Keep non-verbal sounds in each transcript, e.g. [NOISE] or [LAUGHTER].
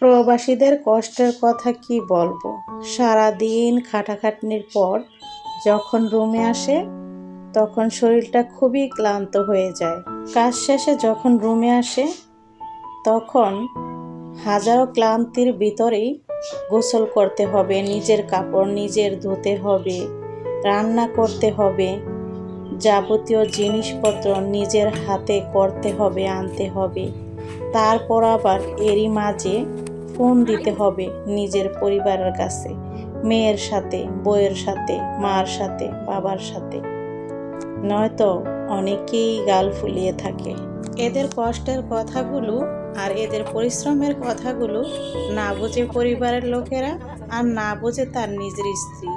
প্রবাসীদের কষ্টের কথা কি বলব? সারাদিন খাটাখাটনির পর যখন রুমে আসে, তখন শরীরটা খুবই ক্লান্ত হয়ে যায়। কাজ শেষে যখন রুমে আসে, তখন হাজারো ক্লান্তির ভিতরেই গোসল করতে হবে, নিজের কাপড় নিজের ধুতে হবে, রান্না করতে হবে, যাবতীয় জিনিসপত্র নিজের হাতে করতে হবে, আনতে হবে। তারপর আবার এরই মাঝে ফোন দিতে হবে নিজের পরিবারের কাছে, মেয়ের সাথে, বউয়ের সাথে, মার সাথে, বাবার সাথে। নয়তো অনেকেই গাল ফুলিয়ে থাকে। এদের কষ্টের কথাগুলো আর এদের পরিশ্রমের কথাগুলো না বোঝে পরিবারের লোকেরা আর না বোঝে তার নিজের স্ত্রী।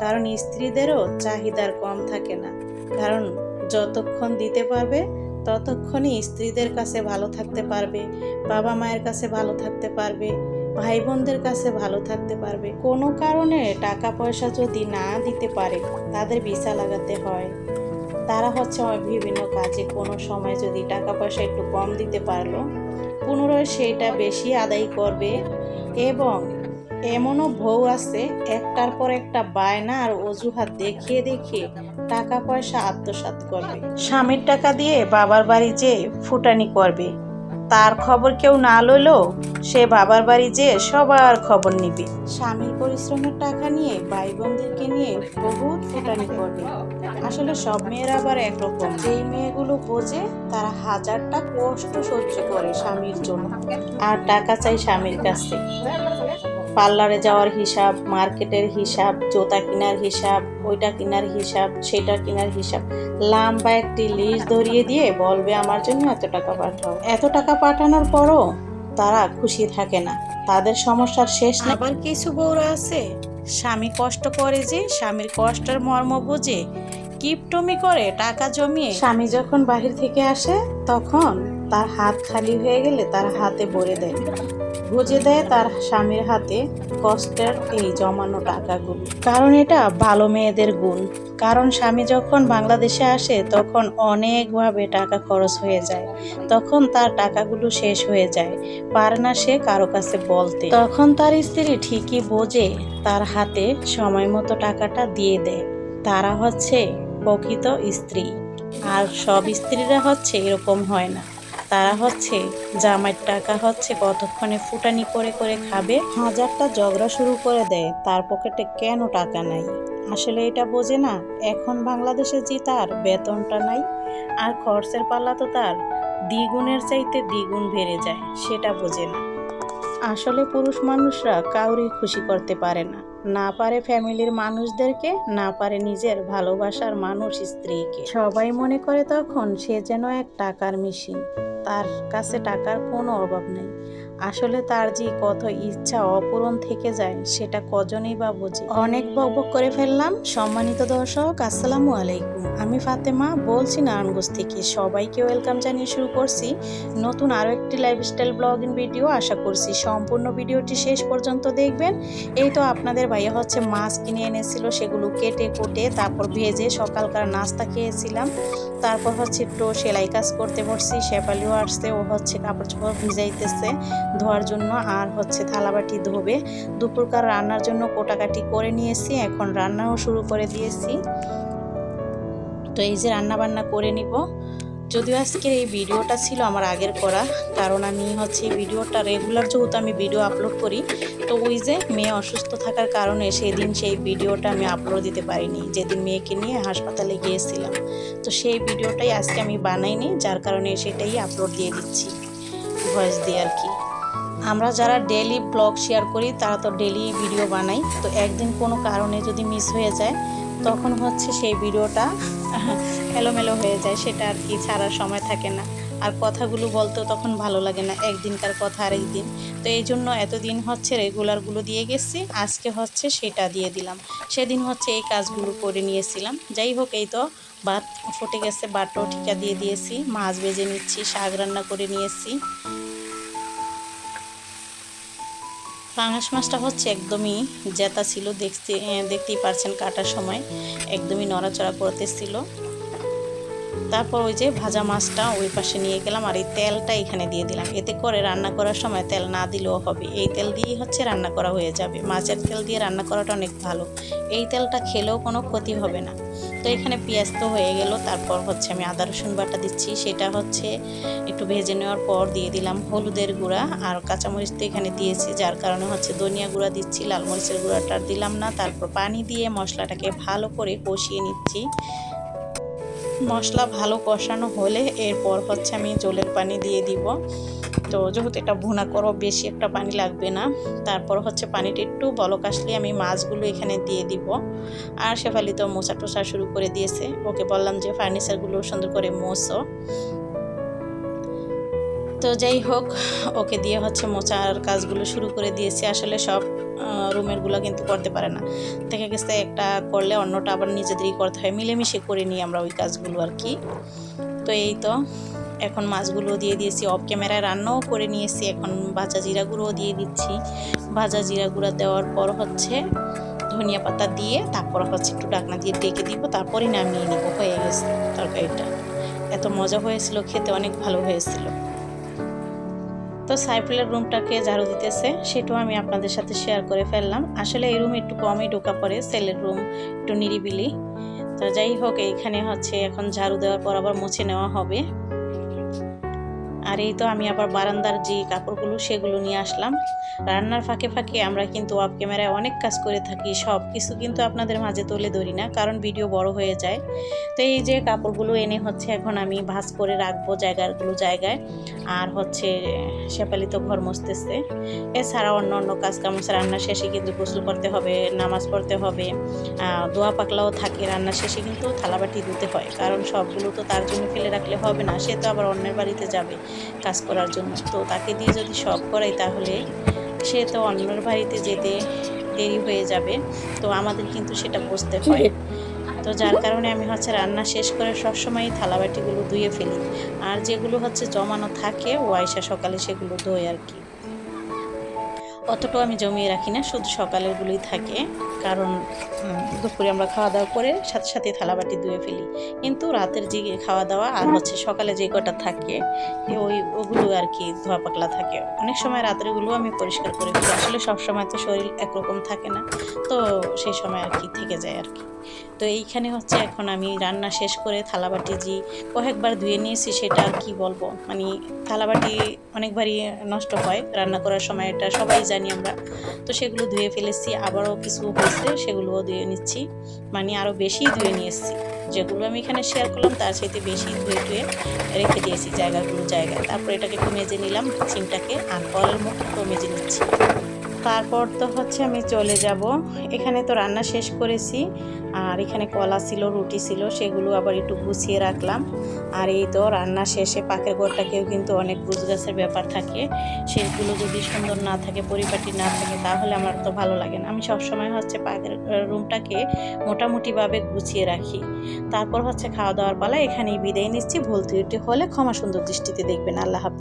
কারণ স্ত্রীদেরও চাহিদার কম থাকে না। কারণ যতক্ষণ দিতে পারবে ততক্ষণই স্ত্রীদের কাছে ভালো থাকতে পারবে, বাবা মায়ের কাছে ভালো থাকতে পারবে ভাই বোনদের কাছে ভালো থাকতে পারবে। কোনো কারণে টাকা পয়সা যদি না দিতে পারে, তাদের ভিসা লাগাতে হয়। তারা হচ্ছে বিভিন্ন কাজে। কোনো সময় যদি টাকা পয়সা একটু কম দিতে পারল, পুনরায় সেইটা বেশি আদায় করবে এবং এমনও বউ আছে, একটার পর একটা বায়না আর অজুহাত দেখিয়ে দেখিয়ে টাকা পয়সা আত্মসাৎ করবে। স্বামীর টাকা দিয়ে বাবার বাড়ি যে ফুটানি করবে। তার খবর কেউ না লইলেও সে বাবার বাড়ি যে সবার খবর নিবে। স্বামীর পরিশ্রমের টাকা নিয়ে ভাই বোনদেরকে নিয়ে বহুত ফুটানি করবে। আসলে সব মেয়েরা আবার একরকম। যেই মেয়েগুলো বোঝে, তারা হাজারটা কষ্ট সহ্য করে স্বামীর জন্য। আর টাকা চাই স্বামীর কাছে পার্লারে যাওয়ার হিসাব মার্কেটের হিসাব জোতা কেনার হিসাব ওইটা কেনার হিসাব সেটা কেনার হিসাব। লম্বা একটি লিস্ট ধরিয়ে দিয়ে বলবে আমার জন্য এত টাকা পাঠাও। এত টাকা পাঠানোর পরও তারা খুশি থাকে না। তাদের সমস্যার শেষ না আবার কিছু বউরা আছে স্বামী কষ্ট করে যে স্বামীর কষ্টের মর্ম বোঝে কিপটমি করে টাকা জমিয়ে স্বামী যখন বাহির থেকে আসে তখন তার হাত খালি হয়ে গেলে তার হাতে ভরে দেয়। বুঝে দেয় তার স্বামীর হাতে কষ্টের এই জমানো টাকাগুলো। কারণ এটা ভালো মেয়েদের গুণ। কারণ স্বামী যখন বাংলাদেশে আসে, তখন অনেকভাবে টাকা খরচ হয়ে যায়। তখন তার টাকাগুলো শেষ হয়ে যায়। পারে না সে কারও কাছে বলতে। তখন তার স্ত্রী ঠিকই বোঝে, তার হাতে সময় মতো টাকাটা দিয়ে দেয়। তারা হচ্ছে প্রকৃত স্ত্রী। আর সব স্ত্রীরা হচ্ছে এরকম হয় না। তারা হচ্ছে, জামাইয়ের টাকা হচ্ছে কতক্ষণে ফুটানি করে করে খাবে, হাজারটা ঝগড়া শুরু করে দেয়, তার পকেটে কেন টাকা নাই? আসলে এটা বোঝে না, এখন বাংলাদেশে যে তার বেতনটা নাই, আর খরচের পাল্লা তো তার, দ্বিগুণের চাইতে দ্বিগুণ বেড়ে যায়, সেটা বোঝে না। আসলে পুরুষ মানুষরা কাউরি খুশি করতে পারে না না পারে ফ্যামিলির মানুষদেরকে, না পারে নিজের ভালোবাসার মানুষ স্ত্রীকে। সবাই মনে করে তখন সে যেন এক টাকার মেশিন। তার কাছে টাকার কোনো অভাব নেই। আসলে তার যে কত ইচ্ছা অপূরণ থেকে যায়, সেটা কজনই বা বোঝে। অনেক বকবক করে ফেললাম। সম্মানিত দর্শক, আসসালামু আলাইকুম। আমি ফাতেমা, বলছি নারায়ণগঞ্জ থেকে। সবাইকে ওয়েলকাম জানিয়ে শুরু করছি নতুন আরও একটি লাইফস্টাইল ব্লগিং ভিডিও আশা করছি সম্পূর্ণ ভিডিওটি শেষ পর্যন্ত দেখবেন। এই তো আপনাদের ভাইয়া হচ্ছে মাছ কিনে এনেছিল, সেগুলো কেটে কুটে তারপর ভেজে সকালকার নাস্তা খেয়েছিলাম। তারপর হচ্ছে একটু সেলাই কাজ করতে বসছি শেপালিও আসছে, ও হচ্ছে কাপড় চোপড় ভিজাইতেছে। ধোয়ার জন্য আর হচ্ছে থালাবাটি ধোবে। দুপুরকার রান্নার জন্য কোটাকাটি করে নিয়েছি, এখন রান্নাও শুরু করে দিয়েছি। তো এই যে রান্না বান্না করে নিব। যদিও আজকের এই ভিডিওটা ছিল আমার আগের করা, কারণ আমি হচ্ছে ভিডিওটা রেগুলার যেহেতু আমি ভিডিও আপলোড করি, তো ওই যে মেয়ে অসুস্থ থাকার কারণে সেদিন সেই ভিডিওটা আমি আপলোড দিতে পারিনি, যেদিন মেয়েকে নিয়ে হাসপাতালে গিয়েছিলাম। তো সেই ভিডিওটাই আজকে আমি বানাইনি, যার কারণে সেটাই আপলোড দিয়ে দিচ্ছি ভয়েস দিয়ে আর কি। আমরা যারা ডেলি ব্লগ শেয়ার করি তারা তো ডেলি ভিডিও বানাই। তো একদিন কোনো কারণে যদি মিস হয়ে যায় তখন হচ্ছে সেই ভিডিওটা [LAUGHS] এলোমেলো হয়ে যায় সেটা আর কি ছাড়ার সময় থাকে না। আর কথাগুলো বলতেও তখন ভালো লাগে না একদিনকার কথা আরেক দিন তো এই জন্য এতদিন হচ্ছে রেগুলারগুলো দিয়ে গেছি আজকে হচ্ছে সেটা দিয়ে দিলাম। সেদিন হচ্ছে এই কাজগুলো করে নিয়েছিলাম। যাই হোক এই তো ভাত ফুটে গেছে বাটও ঠিকা দিয়ে দিয়েছি মাছ ভেজে নিচ্ছি শাক রান্না করে নিয়েছি। পাঙাশ মাছটা হচ্ছে একদমই জেতা ছিল দেখতে দেখতেই পারছেন কাটার সময় একদমই নড়াচড়া করতেছিল তারপর ওই যে ভাজা মাছটা ওই পাশে নিয়ে গেলাম আর এই তেলটা এখানে দিয়ে দিলাম। এতে করে রান্না করার সময় তেল না দিলেও হবে। এই তেল দিয়েই হচ্ছে রান্না করা হয়ে যাবে। মাছের তেল দিয়ে রান্না করাটা অনেক ভালো। এই তেলটা খেলেও কোনো ক্ষতি হবে না। তো এখানে পেঁয়াজ তো হয়ে গেল। তারপর হচ্ছে আমি আদা, রসুন বাটা দিচ্ছি। সেটা হচ্ছে একটু ভেজে নেওয়ার পর দিয়ে দিলাম হলুদের গুঁড়া আর কাঁচামরিচ তো এখানে দিয়েছি, যার কারণে হচ্ছে ধনিয়া গুঁড়া দিচ্ছি, লাল মরিচের গুঁড়াটা দিলাম না। তারপর পানি দিয়ে মশলাটাকে ভালো করে কষিয়ে নিচ্ছি। মশলা ভালো কষানো হলে এরপর হচ্ছে আমি জলের পানি দিয়ে দিব। তো যেহেতু এটা ভুনা করো, বেশি একটা পানি লাগবে না। তারপর হচ্ছে পানিটা একটু বলক আসলে আমি মাছগুলো এখানে দিয়ে দিব। আর শেফালি তো মোছা টোসা শুরু করে দিয়েছে। ওকে বললাম যে ফার্নিচারগুলো সুন্দর করে মোছো। তো যাই হোক, ওকে দিয়ে হচ্ছে মোচার কাজগুলো শুরু করে দিয়েছি। আসলে সব রুমেরগুলো কিন্তু করতে পারে না। দেখা গেছে একটা করলে অন্যটা আবার নিজেদেরই করতে হয়। মিলেমিশে করে নিই আমরা ওই কাজগুলো আর কি। তো এই তো, এখন মাছগুলো দিয়ে দিয়েছি। অফ ক্যামেরায় রান্নাও করে নিয়েছি। এখন ভাজা জিরা গুঁড়োও দিয়ে দিচ্ছি। ভাজা জিরা গুঁড়া দেওয়ার পর হচ্ছে ধনিয়া পাতা দিয়ে তারপর হচ্ছে একটু ডাকনা দিয়ে ডেকে দিব। তারপরেই নামিয়ে নিব। হয়ে গেছে তরকারিটা। এত মজা হয়েছিল, খেতে অনেক ভালো হয়েছিল। তো সাইফুলের রুমটাকে ঝাড়ু দিতেছে, সেটাও আমি আপনাদের সাথে শেয়ার করে ফেললাম। আসলে এই রুম একটু কমই ঢোকা পড়ে সেলের রুম একটু নিরিবিলি। তো যাই হোক, এইখানে হচ্ছে এখন ঝাড়ু দেওয়ার পর আবার মুছে নেওয়া হবে। আর এই তো আমি আবার বারান্দার যে কাপড়গুলো, সেগুলো নিয়ে আসলাম। রান্নার ফাঁকে ফাঁকে আমরা কিন্তু অফ ক্যামেরায় অনেক কাজ করে থাকি, সব কিছু কিন্তু আপনাদের মাঝে তুলে ধরি না, কারণ ভিডিও বড় হয়ে যায়। তো এই যে কাপড়গুলো এনে হচ্ছে এখন আমি ভাজ করে রাখব জায়গাগুলো জায়গায়। আর হচ্ছে শেপালি তো ঘর মুছতেছে। এছাড়া অন্য অন্য কাজ কাম রান্না শেষে কিন্তু গোসল করতে হবে, নামাজ পড়তে হবে। দোয়া পাকলাও থাকে, রান্না শেষে কিন্তু থালাবাটি ধুতে হয়, কারণ সবগুলো তো তার জন্য ফেলে রাখলে হবে না, সে তো আবার অন্যের বাড়িতে যাবে। কাজ করার জন্য। তো তাকে দিয়ে যদি সব করাই তাহলে সে তো অন্যর বাড়িতে যেতে দেরি হয়ে যাবে। তো আমাদের কিন্তু সেটা বুঝতে হয়। তো যার কারণে আমি হচ্ছে রান্না শেষ করে সবসময় থালাবাটিগুলো ধুয়ে ফেলি। আর যেগুলো হচ্ছে জমানো থাকে, ও আয়সা সকালে সেগুলো ধোয় আর কি। অতটাও আমি জমিয়ে রাখি না, শুধু সকালেরগুলোই থাকে। কারণ দুপুরে আমরা খাওয়া দাওয়া করে সাথে সাথে থালাবাটি ধুয়ে ফেলি। কিন্তু রাতের যে খাওয়া দাওয়া আর হচ্ছে সকালে যে কটা থাকে ওই, ওগুলো আর কি ধোয়া পাকলা থাকে। অনেক সময় রাতেরগুলো আমি পরিষ্কার করে ফেলি। আসলে সবসময় তো শরীর একরকম থাকে না, তো সেই সময় আর কি থেকে যায় আর কি। তো এইখানে হচ্ছে এখন আমি রান্না শেষ করে থালাবাটি যে কয়েকবার ধুয়ে নিয়েছি সেটা আর কি বলব? মানে থালাবাটি অনেকবারই নষ্ট হয়, রান্না করার সময় এটা সবাই জানি আমরা। তো সেগুলো ধুয়ে ফেলেছি, আবারও কিছু হয়েছে, সেগুলোও ধুয়ে নিচ্ছি। মানে আরও বেশি ধুয়ে নিয়ে এসেছি। যেগুলো আমি এখানে শেয়ার করলাম, তার সাথে বেশি ধুয়ে ধুয়ে রেখে দিয়েছি জায়গাগুলো, জায়গায়। তারপর এটাকে একটু মেজে নিলাম সিমটাকে আর কলের মুখ মেজে নিচ্ছি। তারপর তো হচ্ছে আমি চলে যাব। এখানে তো রান্না শেষ করেছি। আর এখানে কলা ছিল, রুটি ছিল, সেগুলো আবার একটু গুছিয়ে রাখলাম। আর এই তো রান্না শেষে পাখের ঘরটাকেও কিন্তু অনেক গাছের ব্যাপার থাকে। সেগুলো যদি সুন্দর না থাকে, পরিপাটি না থাকে, তাহলে আমার তো ভালো লাগে না। আমি সবসময় হচ্ছে পাখের রুমটাকে মোটামুটিভাবে গুছিয়ে রাখি। তারপর হচ্ছে খাওয়া দাওয়ার পালা এখানেই বিদায় নিচ্ছি। ভুল ত্রুটি হলে ক্ষমা সুন্দর দৃষ্টিতে দেখবেন। আল্লাহ হাফিজ।